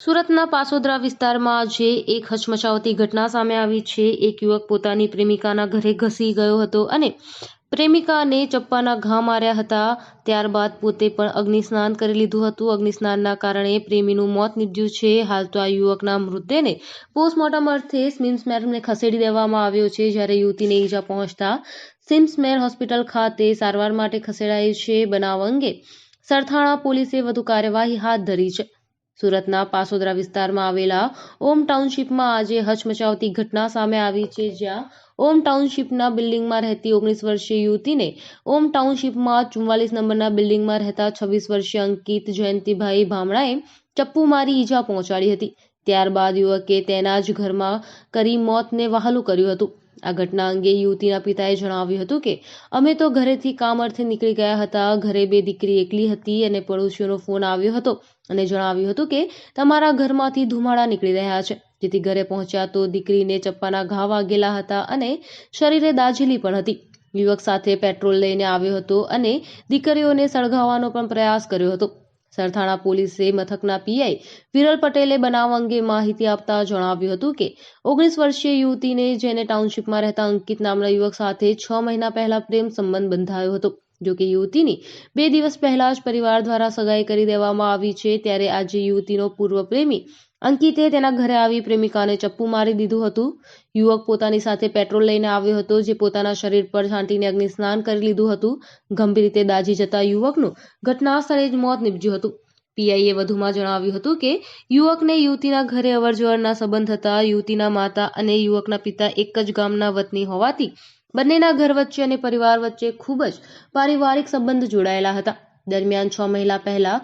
સુરતના પાસોદરા વિસ્તારમાં આજે એક હચમચાવતી ઘટના સામે આવી છે, એક યુવક પોતાની પ્રેમિકાના ઘરે ઘસી ગયો હતો અને પ્રેમિકાને ચપ્પાના ઘા માર્યા હતા. ત્યારબાદ પોતે પણ અગ્નિસ્નાન કરી લીધું હતું. અગ્નિસ્નાનના કારણે પ્રેમીનું મોત નીપજ્યું છે. હાલ તો આ યુવકના મૃતદેહને પોસ્ટમોર્ટમ અર્થે સ્મિમ્સમેરને ખસેડી દેવામાં આવ્યો છે, જ્યારે યુવતીને ઈજા પહોંચતા સિમ્સમેર હોસ્પિટલ ખાતે સારવાર માટે ખસેડાઈ છે. બનાવ અંગે સરથાણા પોલીસે વધુ કાર્યવાહી હાથ ધરી છે. સુરતના પાસોદરા વિસ્તારમાં આવેલા ઓમ ટાઉનશીપમાં આજે હચમચાવતી ઘટના સામે આવી છે, જ્યાં ઓમ ટાઉનશીપના બિલ્ડિંગમાં રહેતી ઓગણીસ વર્ષીય યુવતીને ઓમ ટાઉનશીપમાં ચુમ્માલીસ નંબરના બિલ્ડિંગમાં રહેતા છવ્વીસ વર્ષીય અંકિત જયંતિભાઈ ભામણાએ ચપ્પુ મારી ઈજા પહોંચાડી હતી. ત્યારબાદ યુવકે તેના જ ઘરમાં કરી મોતને વહાલું કર્યું હતું. આ ઘટના અંગે યુવતીના પિતાએ જણાવ્યું હતું કે, અમે તો ઘરેથી કામ અર્થે નીકળી ગયા હતા. ઘરે બે દીકરી એકલી હતી અને પડોશીઓનો ફોન આવ્યો હતો અને જણાવ્યું હતું કે, તમારા ઘરમાંથી ધુમાડા નીકળી રહ્યા છે. જેથી ઘરે પહોંચ્યા તો દીકરીને ચપ્પાના ઘા વાગેલા હતા અને શરીરે દાઝેલી પણ હતી. યુવક સાથે પેટ્રોલ લઈને આવ્યો હતો અને દીકરીઓને સળગાવવાનો પણ પ્રયાસ કર્યો હતો. સરથાણા પોલીસે મથકના પીઆઈ વિરલ પટેલે બનાવ અંગે માહિતી આપતા જણાવ્યું હતું કે, ઓગણીસ વર્ષીય યુવતીને જેને ટાઉનશીપમાં રહેતા અંકિત નામના યુવક સાથે છ મહિના પહેલા પ્રેમ સંબંધ બંધાયો હતો. જો કે યુવતીની બે દિવસ પહેલા જ પરિવાર દ્વારા સગાઈ કરી દેવામાં આવી છે, ત્યારે આજે યુવતીનો પૂર્વ પ્રેમી અંકિતે તેના ઘરે આવી પ્રેમિકાને ચપ્પુ મારી દીધું હતું. યુવક પોતાની સાથે પેટ્રોલ લઈને આવ્યો હતો, જે પોતાના શરીર પર છાંટીને અગ્નિ સ્નાન કરી લીધું હતું. ગંભીર રીતે દાઝી જતા યુવકનું ઘટના સ્થળે જ મોત નીપજ્યું હતું. પીઆઈએ વધુમાં જણાવ્યું હતું કે, યુવકને યુવતીના ઘરે અવરજવરના સંબંધ હતા. યુવતીના માતા અને યુવકના પિતા એક જ ગામના વતની હોવાથી બંનેના ઘર વચ્ચે અને પરિવાર વચ્ચે ખૂબ જ પારિવારિક સંબંધ જોડાયેલા હતા. દરમિયાન છ મહિના પહેલા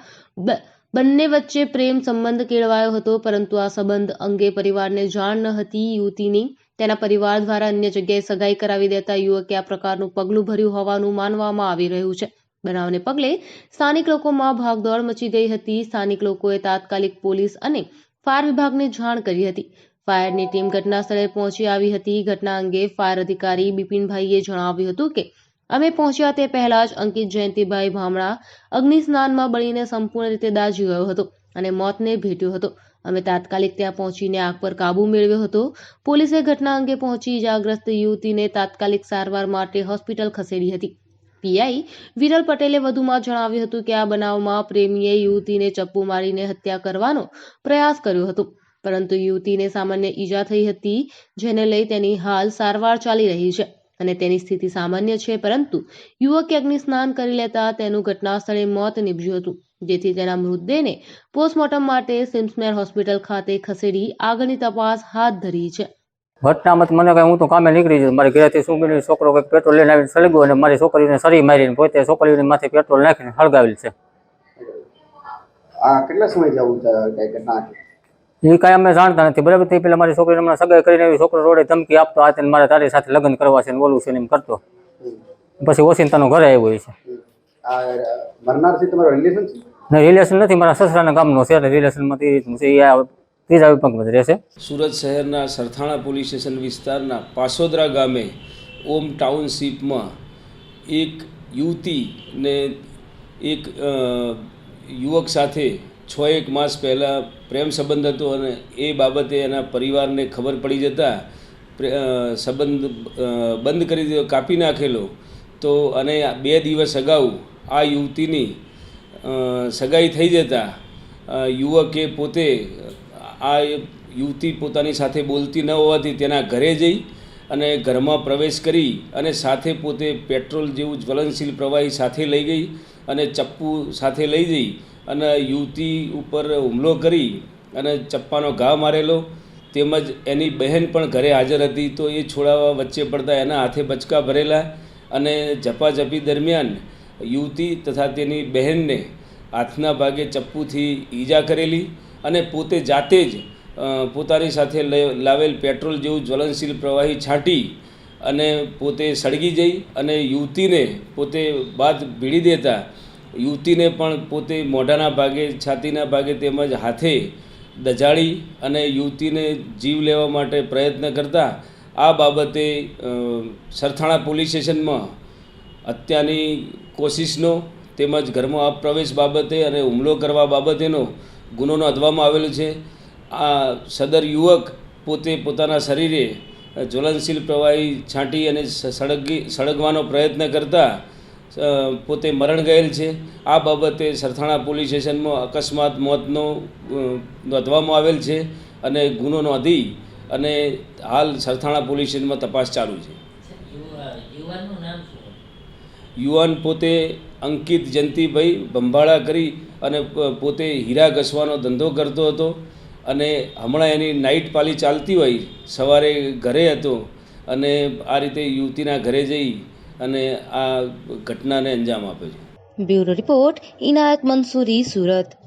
બંને વચ્ચે પ્રેમ સંબંધ કેળવાયો હતો, પરંતુ આ સંબંધ અંગે પરિવારને જાણ ન હતી યુવતીની. તેના પરિવાર દ્વારા અન્ય જગ્યાએ સગાઈ કરાવી દેતા યુવકે આ પ્રકારનું પગલું ભર્યું હોવાનું માનવામાં આવી રહ્યું છે. બનાવને પગલે સ્થાનિક લોકોમાં ભાગદોડ મચી ગઈ હતી. સ્થાનિક લોકોએ તાત્કાલિક પોલીસ અને ફાયર વિભાગને જાણ કરી હતી. ફાયરની ટીમ ઘટના સ્થળે પહોંચી આવી હતી. ઘટના અંગે ફાયર અધિકારી બિપિનભાઈએ જણાવ્યું હતું કે અમે પહોંચ્યા તે પહેલા જ અંકિત જયંતિભાઈ ભામણા અગ્નિ સ્નાનમાં બળીને સંપૂર્ણ રીતે દાઝી ગયો હતો અને મોતને ભેટ્યો હતો. અમે તાત્કાલિક ત્યાં પહોંચીને આગ પર કાબૂ મેળવ્યો હતો. પોલીસે ઘટના અંગે પહોંચી ઇજાગ્રસ્ત યુવતીને તાત્કાલિક સારવાર માટે હોસ્પિટલ ખસેડી હતી. પીઆઈ વિરલ પટેલે વધુમાં જણાવ્યું હતું કે આ બનાવમાં પ્રેમીએ યુવતીને ચપ્પુ મારીને હત્યા કરવાનો પ્રયાસ કર્યો હતો. પરંતુ યુવતીને સામાન્ય ઈજા થઈ હતી, જેને લઈ તેની હાલ સારવાર ચાલી રહી છે. અને તેની સ્થિતિ સામાન્ય છે પરંતુ યુવકે અગ્નિ સ્નાન કરી લેતા તેનું ઘટના સ્થળે મોત નીપજ્યું હતું જેથી તેના મૃતદેહને પોસ્ટમોર્ટમ માટે સિમ્સમેર હોસ્પિટલ ખાતે ખસેડી આગળની તપાસ હાથ ધરી છે. ઘટનામાં મત મને કઈ હું તો કામે નીકળી ગયો મારી ઘરેથી શું બની છોકરો કંઈક પેટ્રોલ લઈને આવીને સળગ્યો અને મારી છોકરીને સરી મારીને પોતે છોકરીને માથે પેટ્રોલ નાખીને સળગાવેલ છે. આ કેટલા સમય જવું કઈ ઘટના એ કાંઈ અમે જાણતા નથી. બરાબર? તે પેલા મારી છોકરીને હમણાં સગાઈ કરીને એવી છોકરો રોડે ધમકી આપતો આ તેને મારે તારી સાથે લગ્ન કરવા છે ને બોલવું છે ને એમ કરતો. પછી ઓસિંતાનો ઘરે આવ્યો છે. મરનાર છે તમારો રિલેશન છે? રિલેશન નથી. મારા સસરાના ગામનો છે એટલે રિલેશનમાં તે રીતનું છે. એ આ ત્રીજા વિભાગમાં રહેશે સુરત શહેરના સરથાણા પોલીસ સ્ટેશન વિસ્તારના પાસોદરા ગામે ઓમ ટાઉનશીપમાં એક યુવતીને એક યુવક સાથે છ એક માસ પહેલાં પ્રેમ સંબંધ હતો અને એ બાબતે એના પરિવારને ખબર પડી જતાં સંબંધ બંધ કરી દીધો, કાપી નાખેલો. તો અને બે દિવસ અગાઉ આ યુવતીની સગાઈ થઈ જતાં યુવકે પોતે આ યુવતી પોતાની સાથે બોલતી ન હોવાથી તેના ઘરે જઈ અને ઘરમાં પ્રવેશ કરી અને સાથે પોતે પેટ્રોલ જેવું જ્વલનશીલ પ્રવાહી સાથે લઈ ગઈ અને ચપ્પુ સાથે લઈ જઈ અને યુવતી ઉપર હુમલો કરી અને ચપ્પાનો ઘા મારેલો, તેમજ એની બહેન પણ ઘરે હાજર હતી તો એ છોડાવવા વચ્ચે પડતા એના હાથે બચકા ભરેલા અને ઝપાઝપી દરમિયાન યુવતી તથા તેની બહેનને હાથના ભાગે ચપ્પુથી ઈજા કરેલી અને પોતે જાતે જ પોતાની સાથે લાવેલ પેટ્રોલ જેવું જ્વલનશીલ પ્રવાહી છાંટી અને પોતે સળગી જઈ અને યુવતીને પોતે બાદ ભીડી દેતા યુવતીને પણ પોતે મોઢાના ભાગે, છાતીના ભાગે તેમજ હાથે દજાડી અને યુવતીને જીવ લેવા માટે પ્રયત્ન કરતા આ બાબતે સરથાણા પોલીસ સ્ટેશનમાં હત્યાની કોશિશનો તેમજ ઘરમાં અપ્રવેશ બાબતે અને હુમલો કરવા બાબતેનો ગુનો નોંધવામાં આવેલો છે. આ સદર યુવક પોતે પોતાના શરીરે જ્વલનશીલ પ્રવાહી છાંટી અને સળગી, સળગવાનો પ્રયત્ન કરતા પોતે મરણ ગયેલ છે. આ બાબતે સરથાણા પોલીસ સ્ટેશનમાં અકસ્માત મોતનો નોંધવામાં આવેલ છે અને ગુનો નોંધી અને હાલ સરથાણા પોલીસ સ્ટેશનમાં તપાસ ચાલુ છે. યુવાન પોતે અંકિત જયંતિભાઈ બંભાળા કરી અને પોતે હીરા ઘસવાનો ધંધો કરતો હતો અને હમણાં એની નાઇટ પાલી ચાલતી હોય, સવારે ઘરે હતો અને આ રીતે યુવતીના ઘરે જઈ અને આ ઘટનાને અંજામ આપે છે. Bureau report Inayat Mansuri Surat.